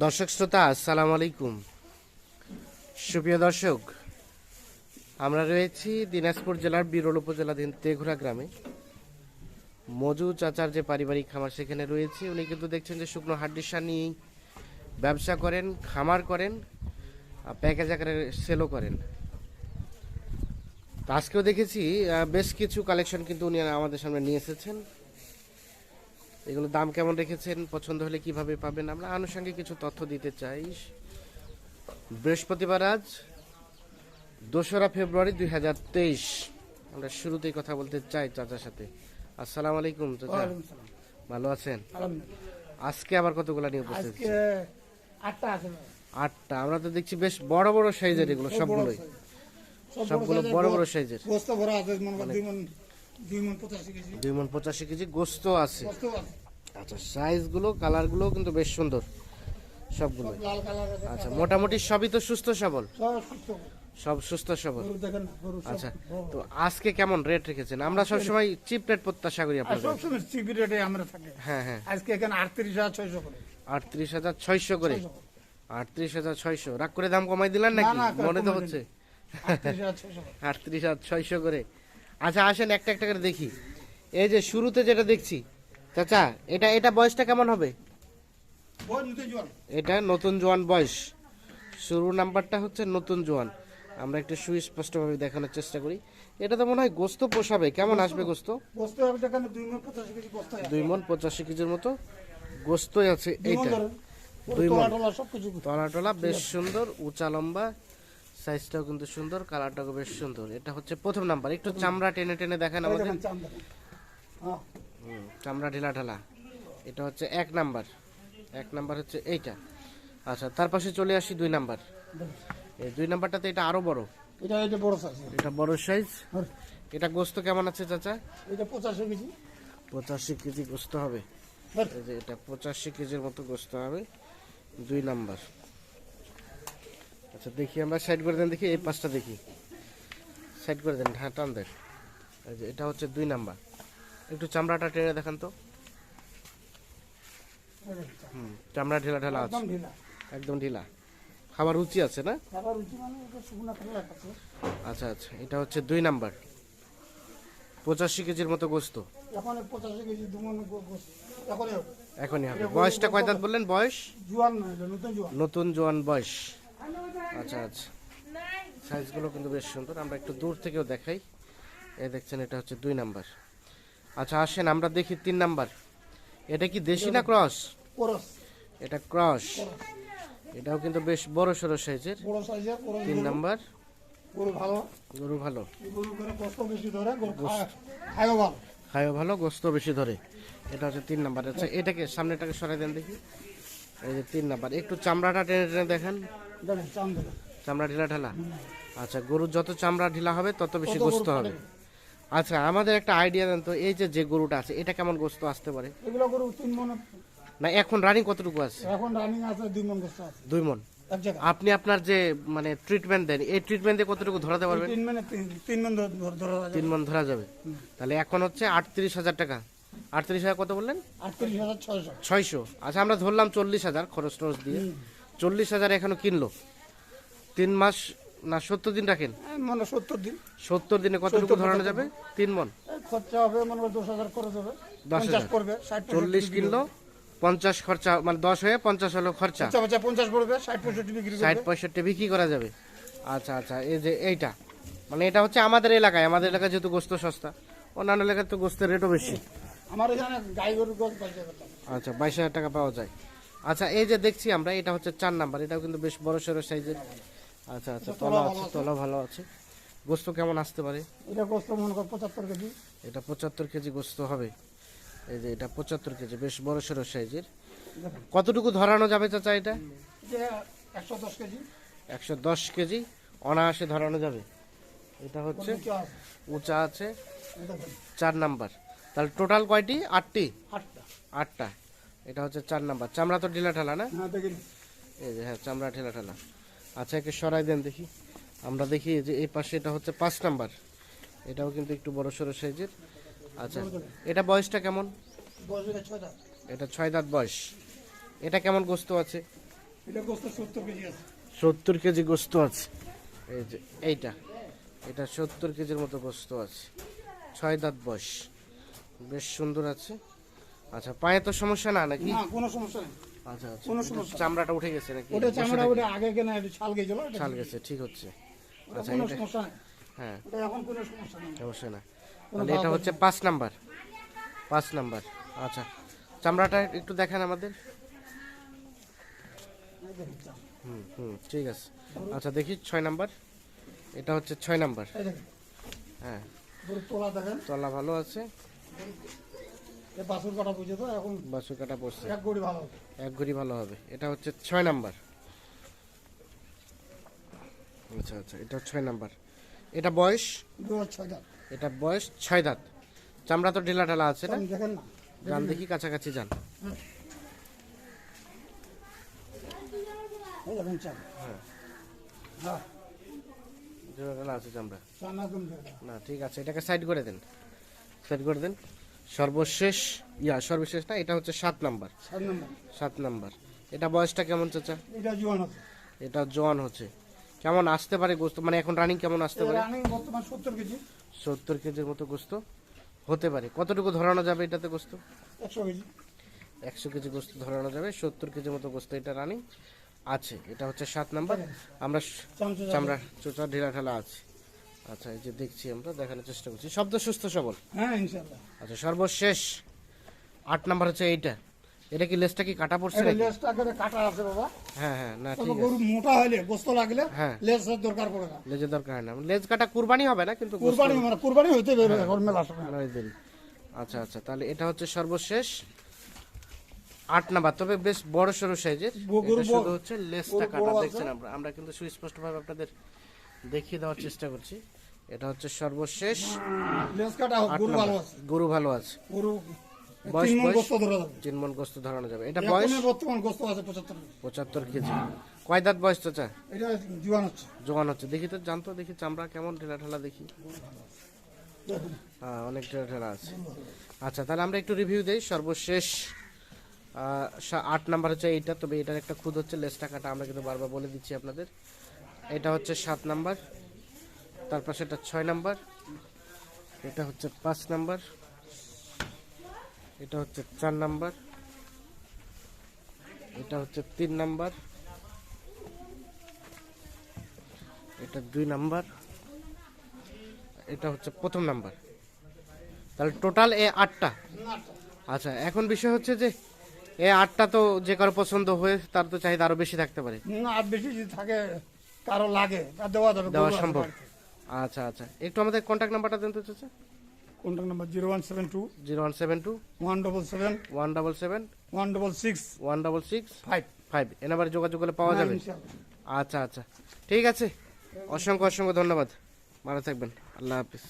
দর্শক শ্রোতা, আসসালামু আলাইকুম। সুপ্রিয় দর্শক, আমরা রয়েছি দিনাজপুর জেলার বিরল উপজেলাধীন তেঘুরা গ্রামে। মজু চাচার যে পারিবারিক খামার সেখানে রয়েছে, উনি কিন্তু দেখছেন যে শুকনো হাড্ডির সার নিয়েই ব্যবসা করেন, খামার করেন প্যাকেজ আকারে সেলও করেন। আজকেও দেখেছি বেশ কিছু কালেকশন কিন্তু উনি আমাদের সামনে নিয়ে এসেছেন। এগুলো দাম কেমন রেখেছেন? পছন্দ হলে কীভাবে পাবেন? আমরা আনুষঙ্গিক কিছু তথ্য দিতে চাই। বৃহস্পতিবার আজ দোসরা ফেব্রুয়ারি দুই হাজার তেইশ। আমরা শুরুতেই কথা বলতে চাই চাচার সাথে। আসসালাম আলাইকুম চাচা। ভালো আছেন? আজকে আবার কতগুলো নিয়ে উপস্থিত আটটা আমরা তো দেখছি বেশ বড় বড় সাইজের এগুলো সবগুলোই। সবগুলো বড় বড় সাইজের। দুই মন পঁচাশি কেজি। গোস্ত আছে। আচ্ছা সাইজগুলো কালারগুলো কিন্তু বেশ সুন্দর। সবগুলো। সব আচ্ছা মোটামুটি সবই তো সুস্থ সবল? সব সুস্থ সবল। সব আচ্ছা তো আজকে কেমন রেট রেখেছেন? আমরা সবসময় চিপ রেট প্রত্যাশা করি আপনাদের। সবসময় চিপি রেটে আমরা থাকি। হ্যাঁ হ্যাঁ। আজকে এখানে আটত্রিশ হাজার ছয়শো করে। আটত্রিশ হাজার ছয়শো করে? 600 করে। আটত্রিশ হাজার ছয়শো। রাগ করে দাম কমাই দিলেন নাকি? মনে তো হচ্ছে। আটত্রিশ হাজার ছয়শো করে। আচ্ছা আসেন একটা একটা করে দেখি। এই যে শুরুতে যেটা দেখছি চাচা এটা এটা বয়সটা কেমন হবে। এটা নতুন জোয়ান বয়স। শুরু নাম্বারটা হচ্ছে নতুন জোয়ান। আমরা একটু সুস্পষ্টভাবে দেখানোর চেষ্টা করি। এটা তো মনে হয় গোস্ত পোষাবে। কেমন আসবে গোস্ত? দুই মন পঁচাশি কেজির মতো গোস্তই আছে এইটা। দুই মন। টলা বেশ সুন্দর উঁচা লম্বা সাইজটাও কিন্তু সুন্দর কালারটাও বেশ সুন্দর। এটা হচ্ছে প্রথম নাম্বার। একটু চামড়া টেনে টেনে দেখান আমাদের। হ্যাঁ, চামড়া ঢিলা ঢালা। এটা হচ্ছে এক নাম্বার। এক নাম্বার হচ্ছে এইটা। আচ্ছা তার পাশে চলে আসি দুই নাম্বার। এই দুই নাম্বারটাতে এটা আরও বড়। এটা এটা বড় সাইজ এটা বড় সাইজ এটা গোস্ত কেমন আছে চাচা? এটা পঁচাশি কেজি। পঁচাশি কেজি গোস্ত হবে। এই যে এটা পঁচাশি কেজির মতো গোস্ত হবে। দুই নাম্বার। আচ্ছা দেখি আমরা সাইড করে দেন দেখি এই পাঁচটা দেখি। সাইড করে দেন হ্যাঁ টান দেন। এই যে এটা হচ্ছে দুই নাম্বার। একটু চামড়াটা টেনে দেখান তো। হুম চামড়া ঢেলা ঢেলা আছে। একদম ঢিলা। খাবার রুচি আছে না? মানে আচ্ছা আচ্ছা এটা হচ্ছে দুই নাম্বার। পঁচাশি কেজির মতো গোস্ত। এখনই হবে। বয়সটা কয় দাঁত বললেন? বয়স? নতুন জোয়ান বয়স। আচ্ছা আচ্ছা। সাইজগুলো কিন্তু বেশ সুন্দর। আমরা একটু দূর থেকেও দেখাই। এই দেখছেন এটা হচ্ছে দুই নাম্বার। আচ্ছা আসেন আমরা দেখি তিন নাম্বার। এটা কি দেশি না ক্রস? করস। এটা ক্রস। এটাও কিন্তু বেশ বড় সড়ো সাইজের। তিন নাম্বার। গরু ভালো। গরু ভালো। গরু করে কষ্ট বেশি ধরে খায়ও ভালো। খায়ও ভালো গোস্ত বেশি ধরে। এটা হচ্ছে তিন নাম্বার। আচ্ছা এটাকে সামনেটাকে সরাই দেন দেখি। এই যে তিন নাম্বার। একটু চামড়াটা টেনে টেনে দেখেন। চামড়া। ঢিলা ঢালা? আচ্ছা গরুর যত চামড়া ঢিলা হবে তত বেশি গোস্ত হবে। আচ্ছা আমাদের একটা আইডিয়া দেন তো এই যে যে গরুটা আছে এটা কেমন গোস্ত আসতে পারে? এগুলো গরু তিন মন না এখন রানিং কতটুকু আছে? এখন রানিং আছে দুই মন গোস্ত আছে। দুই মন? আপনি আপনার যে মানে ট্রিটমেন্ট দেন এই ট্রিটমেন্ট দিয়ে কতটুকু ধরাতে পারবেন? তিন মানে মন ধর- মন যাবে। তাহলে এখন হচ্ছে আটত্রিশ হাজার টাকা। আটত্রিশ হাজার কত বললেন? আটত্রিশ হাজার ছয়শো। ছয়শো। আচ্ছা আমরা ধরলাম চল্লিশ হাজার খরচ টরচ দিয়ে চল্লিশ হাজার এখনও কিনলো। তিন মাস না সত্তর দিন রাখেন? মনে সত্তর দিন। সত্তর দিনে কতটুকু ধরানো যাবে? তিন মন। খরচা হবে মনে দশ হাজার খরচ হবে। দশ ষাট চল্লিশ কিনলো পঞ্চাশ খরচা মানে দশ হয়ে পঞ্চাশ হলো খরচা। পঞ্চাশ পড়বে ষাট পঁয়ষট্টি বিক্রি ষাট পঁয়ষট্টি বিক্রি করা যাবে। আচ্ছা আচ্ছা এই যে এইটা। মানে এটা হচ্ছে আমাদের এলাকায় আমাদের এলাকায় যেহেতু গোস্ত সস্তা অন্যান্য এলাকায় তো গোস্তের রেটও বেশি। আমার এখানে গাই গরুর যাবে তো। আচ্ছা বাইশ হাজার টাকা পাওয়া যায়। আচ্ছা এই যে দেখছি আমরা এটা হচ্ছে চার নাম্বার এটাও কিন্তু বেশ বড় সড়ো সাইজের। আচ্ছা আচ্ছা তলা আছে তলা ভালো আছে। গোস্ত কেমন আসতে পারে? এটা গোস্ত মনে কর পঁচাত্তর কেজি। এটা পঁচাত্তর কেজি গোস্ত হবে। এই যে এটা পঁচাত্তর কেজি বেশ বড় সড়ো সাইজের। কতটুকু ধরানো যাবে চাচা এটা? যে একশো দশ কেজি। একশো দশ কেজি অনায়াসে ধরানো যাবে। এটা হচ্ছে উঁচা আছে? চার নাম্বার। তাহলে টোটাল কয়টি? আটটি? আটটা। আটটা। এটা হচ্ছে চার নাম্বার। চামড়া তো ঢিলা ঢালা না? হ্যাঁ এই যে হ্যাঁ চামড়া ঢিলা ঢালা। আচ্ছা একে সরাই দেন দেখি। আমরা দেখি যে এই পাশে এটা হচ্ছে পাঁচ নাম্বার। এটাও কিন্তু একটু বড় সড়ো সাইজের। আচ্ছা এটা বয়সটা কেমন? এটা ছয় দাঁত। বয়স। এটা কেমন গোস্ত আছে। সত্তর কেজি গোস্ত আছে। এই যে এইটা। এটা সত্তর কেজির মতো গোস্ত আছে। ছয় দাঁত বয়স। বেশ সুন্দর আছে। আচ্ছা পায়ে তো সমস্যা না নাকি? না কোনো সমস্যা নেই। আচ্ছা আচ্ছা। কোনো সমস্যা চামড়াটা উঠে গেছে নাকি? ওটা চামড়া ওটা আগে কেনা একটু ছাল গেছিল ছাল গেছে ঠিক হচ্ছে। আচ্ছা কোনো সমস্যা নেই। হ্যাঁ। ওটা এখন কোনো সমস্যা নেই। সমস্যা না। তাহলে এটা হচ্ছে পাঁচ নাম্বার। পাঁচ নাম্বার। আচ্ছা চামড়াটা একটু দেখান আমাদের। হুম হুম ঠিক আছে। আচ্ছা দেখি ছয় নাম্বার। এটা হচ্ছে ছয় নাম্বার। হ্যাঁ। গরুর তোলা দেখেন। তলা ভালো আছে। বাছুর কাটা বুঝে তো এখন বাসু কাটা পড়ছে। এক গড়ি ভালো হবে। এক ঘড়ি ভালো হবে। এটা হচ্ছে ছয় নাম্বার। আচ্ছা আচ্ছা এটা ছয় নাম্বার। এটা বয়স? ছয় দাঁত। এটা বয়স ছয় দাঁত। চামড়া তো ঢিলা ঢালা আছে না? দেখেন না। যান দেখি কাছাকাছি যান। হ্যাঁ। আছে চামড়া। না ঠিক আছে এটাকে সাইড করে দেন। সাইড করে দেন। সর্বশেষ ইয়া সর্বশেষ না এটা হচ্ছে সাত নাম্বার। সাত নম্বর। এটা বয়সটা কেমন চাচা? এটা জোয়ান আছে এটা জোয়ান হচ্ছে। কেমন আসতে পারে গোস্ত? মানে এখন রানিং কেমন আসতে পারে? সত্তর কেজি। সত্তর কেজির মতো গোস্ত? হতে পারে। কতটুকু ধরানো যাবে এটাতে গোস্ত? একশো কেজি। একশো কেজি গোস্ত ধরানো যাবে। সত্তর কেজির মতো গোস্ত এটা রানিং আছে। এটা হচ্ছে সাত নাম্বার। আমরা চামড়া চোচা ঢিলা ঢালা আছে। আচ্ছা এই যে দেখছি আমরা দেখানোর চেষ্টা করছি। শব্দ সুস্থ সবল। হ্যাঁ ইনশাল্লাহ। আচ্ছা সর্বশেষ আট নাম্বার হচ্ছে এইটা। এটা কি লেজটা কি কাটা পড়ছে নাকি? লেজটা করে কাটা আছে বাবা। হ্যাঁ হ্যাঁ না ঠিক গরু মোটা হলে গোস্ত লাগলে হ্যাঁ। লেজের দরকার পড়ে না। লেজের দরকার হয় না। লেজ কাটা কুরবানি হবে না কিন্তু কুরবানি মানে কুরবানি হইতে বেরোয় এখন মেলা সময়। আচ্ছা আচ্ছা তাহলে এটা হচ্ছে সর্বশেষ আট নাম্বার। তবে বেশ বড় সড়ো সাইজের শুধু হচ্ছে লেজটা কাটা দেখছেন আমরা আমরা কিন্তু সুস্পষ্ট ভাবে আপনাদের দেখিয়ে দেওয়ার চেষ্টা করছি। এটা হচ্ছে সর্বশেষ গরু ভালো আছে। গরু ভালো গরু? গোস্ত ধরানো যাবে। এটা বয়স? বর্তমান গোস্ত আছে পঁচাত্তর কেজি। পঁচাত্তর কেজি। কয় দাঁত বয়স চাচা? এটা জোয়ান হচ্ছে। জোগান হচ্ছে। দেখি তো জানতো? দেখি চামড়া কেমন? দেখি। হ্যাঁ অনেক ঢেলা ঢেলা আছে। আচ্ছা তাহলে আমরা একটু রিভিউ দেই। সর্বশেষ আট নাম্বার হচ্ছে এইটা। তবে এটার একটা খুদ হচ্ছে লেস টাকাটা আমরা কিন্তু বারবার বলে দিচ্ছি আপনাদের। এটা হচ্ছে সাত নাম্বার, তারপর সেটা ছয় নাম্বার, এটা হচ্ছে পাঁচ নাম্বার, এটা হচ্ছে চার নাম্বার, এটা হচ্ছে তিন নাম্বার, এটা দুই নাম্বার, এটা হচ্ছে প্রথম নাম্বার। তাহলে টোটাল এ আটটা। আচ্ছা এখন বিষয় হচ্ছে যে এ আটটা তো যে কারও পছন্দ হয়ে তার তো চাহিদা আরও বেশি থাকতে পারে। না, আর বেশি থাকে কারও লাগে দেওয়া যাবে দেওয়া সম্ভব। আচ্ছা আচ্ছা। একটু আমাদের কন্ট্যাক্ট নাম্বারটা দেন তো চাচা contact number zero one seven two zero one seven two one double seven one double seven one double six one double six five five এ নাম্বারে যোগাযোগ করলে পাওয়া যাবে? আচ্ছা আচ্ছা। ঠিক আছে। অসংখ্য অসংখ্য ধন্যবাদ। ভালো থাকবেন। আল্লাহ হাফিজ।